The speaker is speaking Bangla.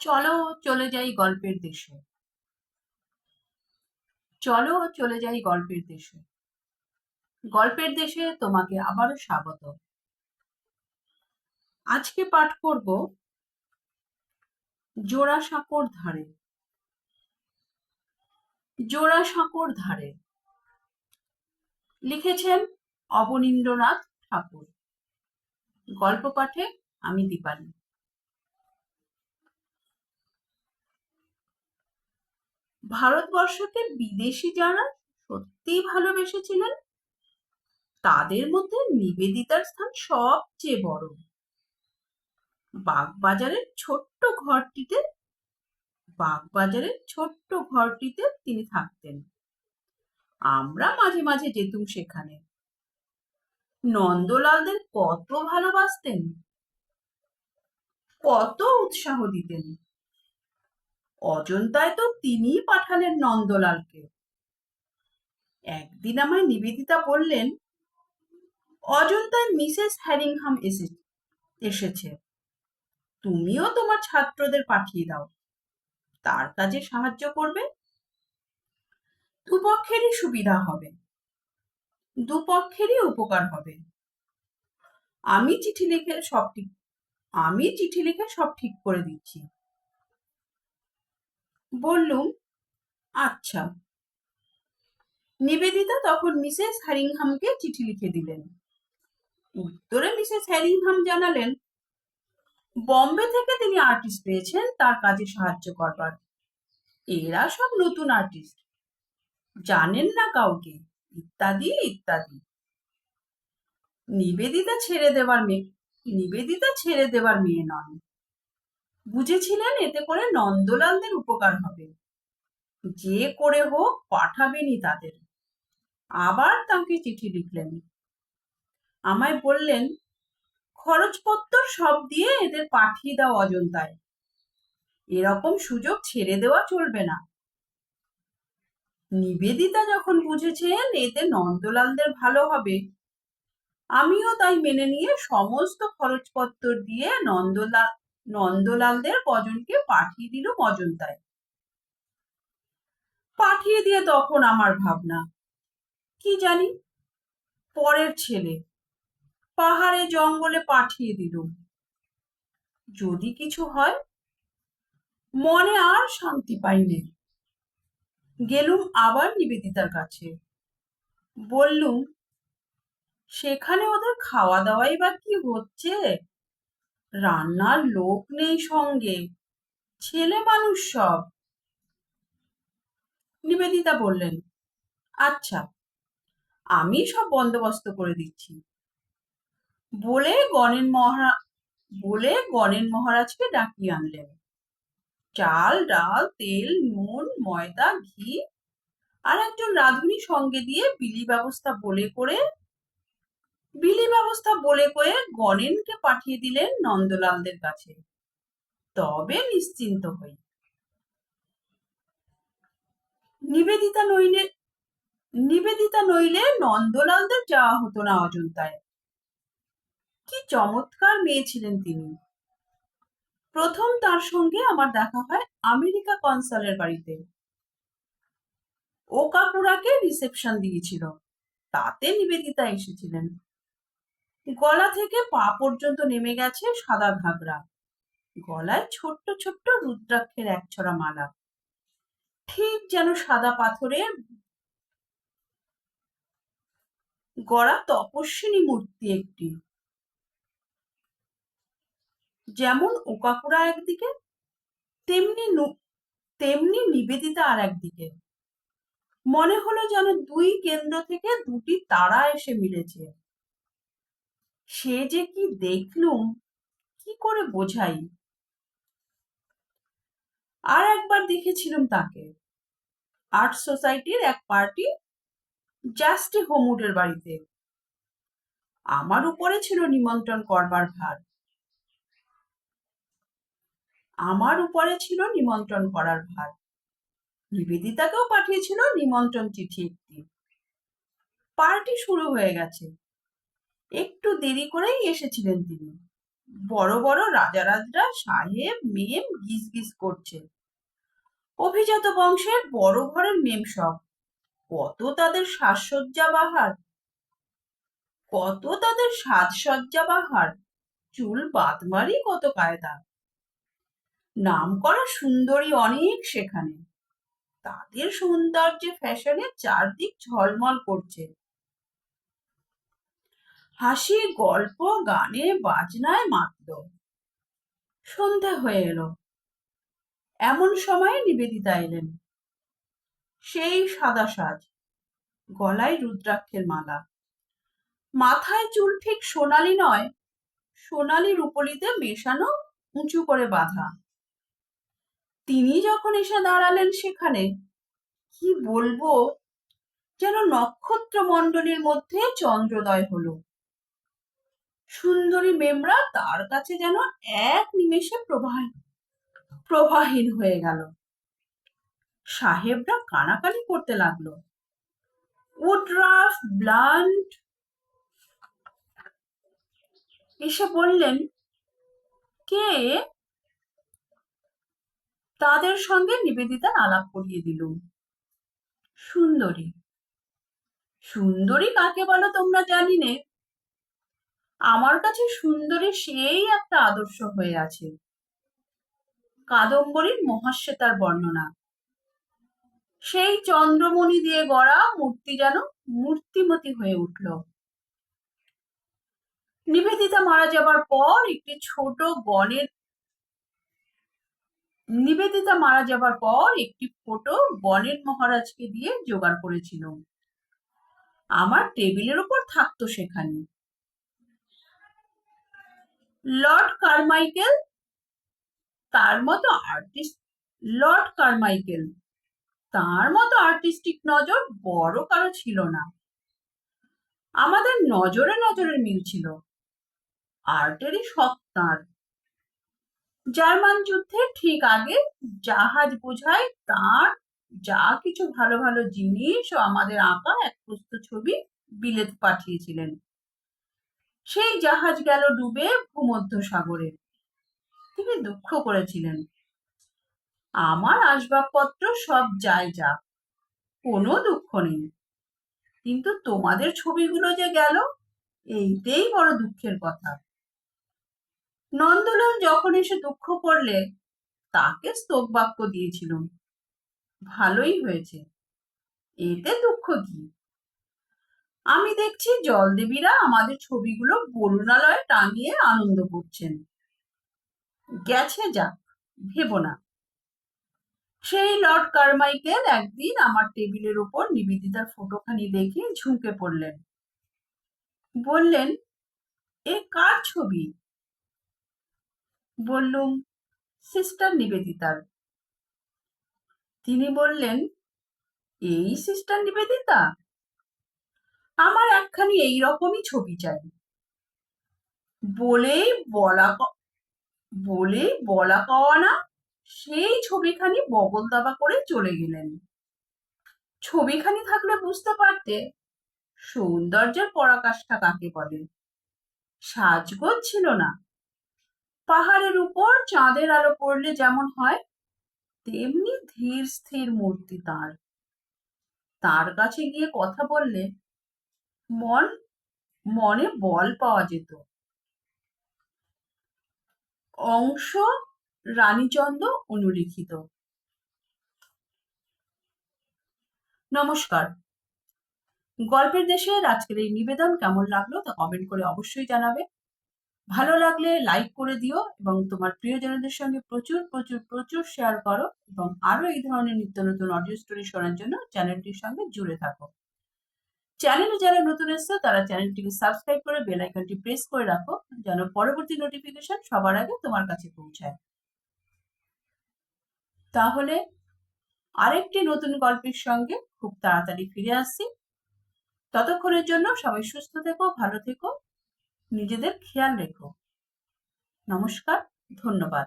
চলো চলে যাই গল্পের দেশে। চলো চলে যাই গল্পের দেশে। গল্পের দেশে তোমাকে আবারও স্বাগত। আজকে পাঠ করব জোড়াসাঁকোর ধারে। জোড়াসাঁকোর ধারে। লিখেছেন অবনীন্দ্রনাথ ঠাকুর। গল্প পাঠে আমি দীপালি। ভারতবর্ষকে বিদেশি যারা সত্যিই ভালোবেসেছিলেন, তাদের মধ্যে নিবেদিতার স্থান সবচেয়ে বড়। বাগবাজারের ছোট্ট ঘরটিতে, বাগবাজারের ছোট্ট ঘরটিতে তিনি থাকতেন। আমরা মাঝে মাঝে যেতুম সেখানে। নন্দলালদের কত ভালোবাসতেন, কত উৎসাহ দিতেন। অজন্তায় তো তিনিই পাঠালেন নন্দলালকে। একদিন আমায় নিবেদিতা বললেন, অজন্তায় মিসেস হ্যারিংহাম এসে এসেছে। তুমিও তোমার ছাত্রদের পাঠিয়ে দাও। তার কাজে সাহায্য করবে। দুপক্ষেরই সুবিধা হবে। দুপক্ষেরই উপকার হবে। আমি চিঠি লিখে সব ঠিক আমি চিঠি লিখে সব ঠিক করে দিচ্ছি। বললুম আচ্ছা। নিবেদিতা তখন মিসেস হ্যারিংহামকে চিঠি লিখে দিলেন। উত্তরে মিসেস হ্যারিংহাম জানালেন, বম্বে থেকে তিনি আর্টিস্ট পেয়েছেন তার কাজে সাহায্য করবার। এরা সব নতুন আর্টিস্ট। জানেন না কাউকে, ইত্যাদি ইত্যাদি। নিবেদিতা ছেড়ে দেবার মেয়ে নিবেদিতা ছেড়ে দেবার মেয়ে নন। বুঝেছিলেন, এতে করে নন্দলালদের উপকার হবে। যে করে হোক পাঠাবেনি তাদের। আবার তাকে চিঠি লিখলেন। আমায় বললেন খরচপত্র সব দিয়ে এদের পাঠিয়ে দাও অজন্তায়। এরকম সুযোগ ছেড়ে দেওয়া চলবে না। নিবেদিতা যখন বুঝেছেন, এতে নন্দলালদের ভালো হবে, আমিও তাই মেনে নিয়ে সমস্ত খরচপত্র দিয়ে নন্দলাল নন্দলালদের কজনকে পাঠিয়ে দিল অজন্তায় পাঠিয়ে দিয়ে তখন আমার ভাবনা, কি জানি? পরের ছেলে পাহাড়ে জঙ্গলে পাঠিয়ে দিল। যদি কিছু হয়, মনে আর শান্তি পাইনি গেলুম আবার নিবেদিতার কাছে। বললুম, সেখানে ওদের খাওয়া দাওয়াই বা কি হচ্ছে? রান্নার লোক নেই সঙ্গে। ছেলে মানুষ সব। নিবেদিতা বললেন আচ্ছা আমি সব বন্দোবস্ত করে দিচ্ছি। বলে গণেন মহারা, বলে গণেন মহারাজকে ডাকিয়ে আনলেন। চাল, ডাল, তেল, নুন, ময়দা, ঘি আর একজন রাঁধুনি সঙ্গে দিয়ে বিলি ব্যবস্থা বলে করে বিলি ব্যবস্থা বলে কয়ে গণেনকে পাঠিয়ে দিলেন নন্দলালদের কাছে। তবে নিশ্চিন্ত হই। নিবেদিতা নইলে নিবেদিতা নইলে নন্দলালদের যাওয়া হতো না অজন্তায় কি চমৎকার মেয়ে ছিলেন তিনি। প্রথম তার সঙ্গে আমার দেখা হয় আমেরিকা কনসালের বাড়িতে। ও কাকুরাকে রিসেপশন দিয়েছিল। তাতে নিবেদিতা এসেছিলেন। গলা থেকে পা পর্যন্ত নেমে গেছে সাদা ঘাগরা। গলায় ছোট্ট ছোট্ট রুদ্রাক্ষের একছড়া মালা। ঠিক যেন সাদা পাথরের গড়া তপস্বিনী মূর্তি একটি। যেমন ওকাকুরা একদিকে, তেমনি তেমনি নিবেদিতা আর একদিকে। মনে হলো যেন দুই কেন্দ্র থেকে দুটি তারা এসে মিলেছে। সে যে কি দেখলুম, কি করে বোঝাই? আর একবার দেখেছিলাম তাকে। আর্ট সোসাইটির এক পার্টি জাস্টি হোমুডের বাড়িতে। আমার উপরে ছিল নিমন্ত্রণ করবার ভার। আমার উপরে ছিল নিমন্ত্রণ করার ভার। নিবেদিতাকেও পাঠিয়েছিল নিমন্ত্রণ চিঠি একটি। পার্টি শুরু হয়ে গেছে। একটু দেরি করেই এসেছিলেন তিনি। বড় বড় রাজারাজরা, সাহেব, মেম গিজ গিজ করছে। অভিজাত বংশের বড় ঘরের মেম সব। কত তাদের সাজসজ্জা বাহার। কত তাদের সাজসজ্জা বাহার। চুল বাতমারি কত কায়দা। নাম করা সুন্দরী অনেক সেখানে। তাদের সৌন্দর্যে ফ্যাশনে চারদিক ঝলমল করছে। হাসি, গল্প, গানে, বাজনায় মাতল সন্ধে হয়ে এলো। এমন সময় নিবেদিতা এলেন। সেই সাদা সাজ, গলায় রুদ্রাক্ষের মালা। মাথায় চুল ঠিক সোনালি নয়, সোনালি রূপলিতে মেশানো উঁচু করে বাঁধা। তিনি যখন এসে দাঁড়ালেন সেখানে, কি বলব? যেন নক্ষত্র মণ্ডলীর মধ্যে চন্দ্রোদয় হলো। সুন্দরী মেমরা তার কাছে যেন এক নিমেষে প্রবাহ প্রবাহীন হয়ে গেল। সাহেবরা কানাকানি করতে লাগল। উডরাফ ব্লান্ট এসে বললেন, কে? তাদের সঙ্গে নিবেদিতা আলাপ করিয়ে দিলুম সুন্দরী। সুন্দরী কাকে বলো তোমরা জানি নে। আমার কাছে সুন্দরী সেই একটা আদর্শ হয়ে আছে। কাদম্বরীর মহাশ্বেতার বর্ণনা। সেই চন্দ্রমণি দিয়ে গড়া মূর্তি যেন মূর্তিমতি হয়ে উঠল। নিবেদিতা মারা যাবার পর একটি ছোট গণের নিবেদিতা মারা যাবার পর একটি ফটো বনের মহারাজকে দিয়ে জোগাড় করেছিল। আমার টেবিলের উপর থাকতো সেখানে। লর্ড কারমাইকেল তার মতো আর্টিস্ট লর্ড কারমাইকেল তার মতো আর্টিস্টিক নজর বড় কারও ছিল না। আমাদের নজরে নজরে মিল ছিল। আর্টেরই সত্তার জার্মান যুদ্ধের ঠিক আগে জাহাজ বোঝায় তার যা কিছু ভালো ভালো জিনিস ও আমাদের আঁকা এক প্রস্ত ছবি বিলেত পাঠিয়েছিলেন। সেই জাহাজ গেল ডুবে ভূমধ্য সাগরে তিনি দুঃখ করেছিলেন। আমার আসবাবপত্র সব যায় যা কোনো দুঃখ নেই। কিন্তু তোমাদের ছবিগুলো যে গেল, এইতেই বড় দুঃখের কথা। নন্দলাল যখন এসে দুঃখ করলে, তাকে স্তোক বাক্য দিয়েছিলাম। ভালোই হয়েছে, এতে দুঃখ কি? আমি দেখছি জলদেবীরা আমাদের ছবিগুলো বরুণালয়ে টাঙিয়ে আনন্দ করছেন। গেছে যাক, ভেবো না। সেই লর্ড কারমাইকেল একদিন আমার টেবিলের উপর নিবেদিতার ফটোখানি দেখে ঝুঁকে পড়লেন। বললেন, এ কার ছবি? বললুম, সিস্টার নিবেদিতার। তিনি বললেন, এই সিস্টার নিবেদিতা? আমার একখানি এই রকমই ছবি চাই। বলেই বলা বলেই বলা কওয়া না, সেই ছবিখানি বগল দাবা করে চলে গেলেন। ছবিখানি থাকলে বুঝতে পারতে, সৌন্দর্যের পরাকাষ্ঠা কাকে বলে? সাজগোজ ছিল না। পাহাড়ের উপর চাঁদের আলো পড়লে যেমন হয়, তেমনি ধীর স্থির মূর্তি তার। তার কাছে গিয়ে কথা বললে মন, মনে বল পাওয়া যেত। অংশ রানীচন্দ্র অনুলিখিত। নমস্কার। গল্পের দেশে আজকের এই নিবেদন কেমন লাগল তা কমেন্ট করে অবশ্যই জানাবে। ভালো লাগলে লাইক করে দিও এবং তোমার প্রিয়জনদের সঙ্গে প্রচুর প্রচুর প্রচুর শেয়ার করো এবং আরও এই ধরনের নিত্য নতুন অডিও স্টোরি শোনার জন্য চ্যানেলটির সঙ্গে জুড়ে থাকো। চ্যানেলে যারা নতুন এসছো, তারা চ্যানেলটিকে সাবস্ক্রাইব করে বেল আইকনটি প্রেস করে রাখো, যেন পরবর্তী নোটিফিকেশন সবার আগে তোমার কাছে পৌঁছায়। তাহলে আরেকটি নতুন গল্পের সঙ্গে খুব তাড়াতাড়ি ফিরে আসছি ততক্ষণের জন্য সবাই সুস্থ থেকো, ভালো থেকো, নিজেদের খেয়াল রেখো। নমস্কার, ধন্যবাদ।